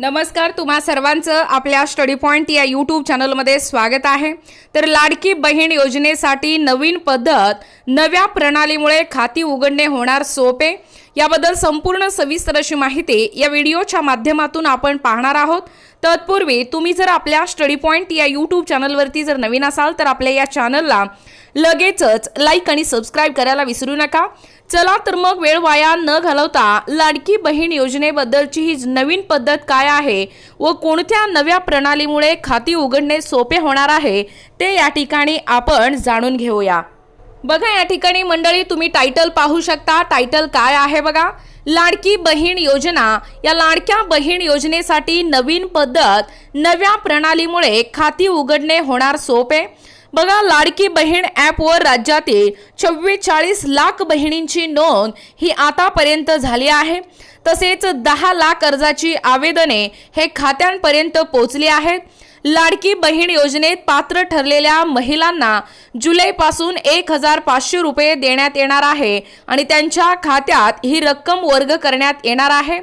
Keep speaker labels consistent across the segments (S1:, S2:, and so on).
S1: नमस्कार तुम्हा सर्वांचं आपल्या स्टडी पॉईंट या यूट्यूब चॅनलमध्ये स्वागत आहे. तर लाडकी बहीण योजनेसाठी नवीन पद्धत नव्या प्रणालीमुळे खाती उघडणे होणार सोपे याबद्दल संपूर्ण सविस्तर अशी माहिती या व्हिडिओच्या माध्यमातून आपण पाहणार आहोत. तत्पूर्वी तुम्ही जर आपल्या स्टडी पॉईंट या यूट्यूब चॅनलवरती जर नवीन असाल तर आपल्या या चॅनलला लगेचच लाईक आणि सबस्क्राईब करायला विसरू नका. चला तर मग वेळ वाया न घालवता लाडकी बहीण योजनेबद्दलची ही नवीन पद्धत काय आहे व कोणत्या नव्या प्रणालीमुळे खाती उघडणे सोपे होणार आहे ते या ठिकाणी आपण जाणून घेऊया. बघा या ठिकाणी मंडळी तुम्ही टायटल पाहू शकता. टायटल काय आहे बघा? लाडकी बहीण योजना. या लाडक्या बहीण योजनेसाठी नवीन पद्धत नव्या प्रणालीमुळे खाती उघडणे होणार सोपे. बघा लाडकी बहीण ॲपवर राज्यातील चव्वेचाळीस लाख बहिणींची नोंद ही आतापर्यंत झाली आहे. तसेच दहा लाख अर्जाची आवेदने हे खात्यांपर्यंत पोचली आहेत. लाडकी बहीण योजनेत पात्र ठरलेल्या महिलांना जुलैपासून एक हजार पाचशे रुपये देण्यात येणार आहे आणि त्यांच्या खात्यात ही रक्कम वर्ग करण्यात येणार आहे.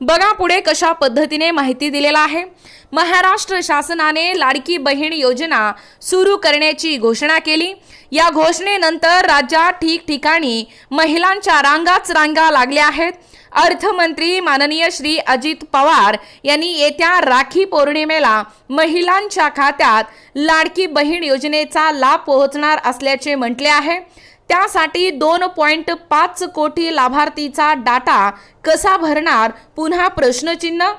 S1: बघा पुढे कशा पद्धतीने माहिती दिलेला आहे. महाराष्ट्र शासनाने लाडकी बहीण योजना सुरू करण्याची घोषणा केली. या घोषणेनंतर राज्यात ठिकठिकाणी महिलांच्या रांगाच रांगा लागल्या आहेत. अर्थमंत्री माननीय श्री अजित पवार यांनी येत्या राखी पौर्णिमेला महिलांच्या खात्यात लाडकी बहीण योजनेचा लाभ पोहोचणार असल्याचे म्हटले आहे. त्यासाठी दोन पॉईंट पाच कोटी लाभार्थीचा डाटा कसा भरणार? पुन्हा प्रश्नचिन्ह.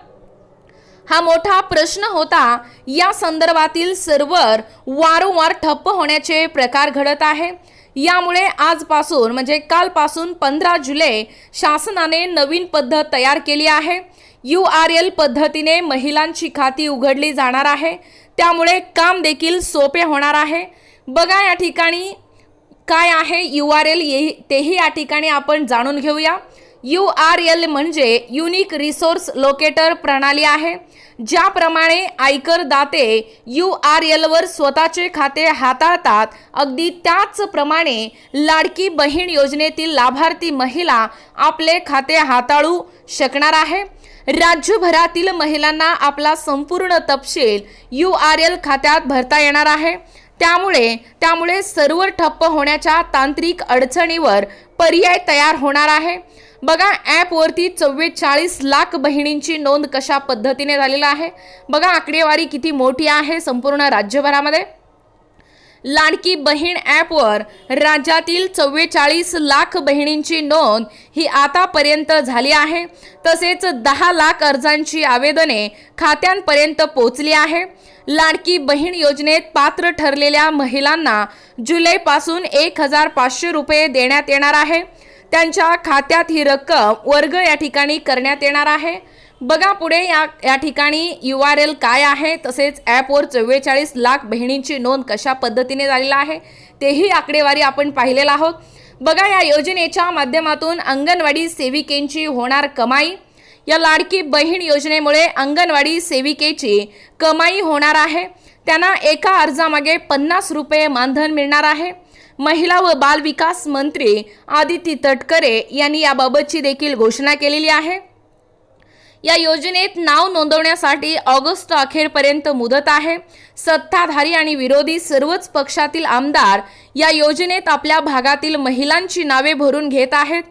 S1: हा मोठा प्रश्न होता. या संदर्भातील सर्व्हर वारंवार ठप्प होण्याचे प्रकार घडत आहे. यामुळे आजपासून म्हणजे कालपासून पंधरा जुलै शासनाने नवीन पद्धत तयार केली आहे. यू आर एल पद्धतीने महिलांची खाती उघडली जाणार आहे. त्यामुळे काम देखील सोपे होणार आहे. बघा या ठिकाणी काय आहे यू आर एल तेही या ठिकाणी आपण जाणून घेऊया. यू आर एल म्हणजे युनिक रिसोर्स लोकेटर प्रणाली आहे ज्याप्रमाणे आयकर दाते यू आर एलवर स्वतःचे खाते हाताळतात. अगदी त्याचप्रमाणे लाडकी बहीण योजनेतील लाभार्थी महिला आपले खाते हाताळू शकणार आहे. राज्यभरातील महिलांना आपला संपूर्ण तपशील यू आर एल खात्यात भरता येणार आहे. त्यामुळे त्यामुळे सर्व्हर ठप्प होण्याच्या तांत्रिक अडचणीवर पर्याय तयार होणार आहे. बघा ॲपवरती चव्वेचाळीस लाख बहिणींची नोंद कशा पद्धतीने झालेला आहे? बघा आकडेवारी किती मोठी आहे संपूर्ण राज्यभरामध्ये? लाडकी बहीण ॲपवर राज्यातील चव्वेचाळीस लाख बहिणींची नोंद ही आतापर्यंत झाली आहे. तसेच दहा लाख अर्जांची आवेदने खात्यांपर्यंत पोचली आहे. लाडकी बहीण योजनेत पात्र ठरलेल्या महिलांना जुलैपासून एक हजार पाचशे रुपये देण्यात येणार आहे. त्यांच्या खात्यात ही रक्कम वर्ग या ठिकाणी करण्यात येणार आहे. बघा पुढे या या ठिकाणी यू आर एल काय आहे तसेच ॲपवर चव्वेचाळीस लाख बहिणींची नोंद कशा पद्धतीने झालेला आहे तेही आकडेवारी आपण पाहिलेला आहोत. बघा या योजनेच्या माध्यमातून अंगणवाडी सेविकेंची होणार कमाई. या लाडकी बहीण योजनेमुळे अंगणवाडी सेविकेची कमाई होणार आहे. त्यांना एका अर्जामागे पन्नास रुपये मानधन मिळणार आहे. महिला व बालविकास मंत्री आदिती तटकरे यांनी याबाबतची देखील घोषणा केलेली आहे. या योजनेत नाव नोंदवण्यासाठी ऑगस्ट अखेरपर्यंत मुदत आहे. सत्ताधारी आणि विरोधी सर्वच पक्षातील आमदार या योजनेत आपल्या भागातील महिलांची नावे भरून घेत आहेत.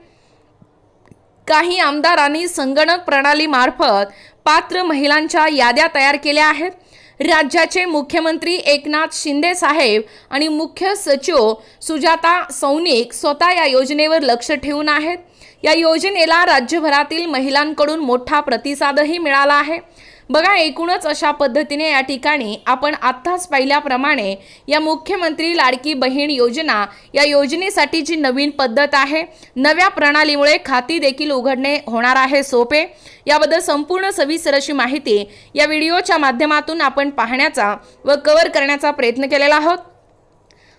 S1: काही आमदारांनी संगणक प्रणालीमार्फत पात्र महिलांच्या याद्या तयार केल्या आहेत. राज्याचे मुख्यमंत्री एकनाथ शिंदे साहेब आणि मुख्य सचिव सुजाता सौनिक स्वतः या योजनेवर लक्ष ठेवून आहेत. या योजनेला राज्यभरातील महिलांकडून मोठा प्रतिसादही मिळाला आहे. बघा एकूणच अशा पद्धतीने या ठिकाणी आपण आत्ताच पाहिल्याप्रमाणे या मुख्यमंत्री लाडकी बहीण योजना या योजनेसाठी जी नवीन पद्धत आहे नव्या प्रणालीमुळे खाती देखील उघडणे होणार आहे सोपे. याबद्दल संपूर्ण सविस्तर अशी माहिती या व्हिडिओच्या माध्यमातून आपण पाहण्याचा व कव्हर करण्याचा प्रयत्न केलेला आहोत.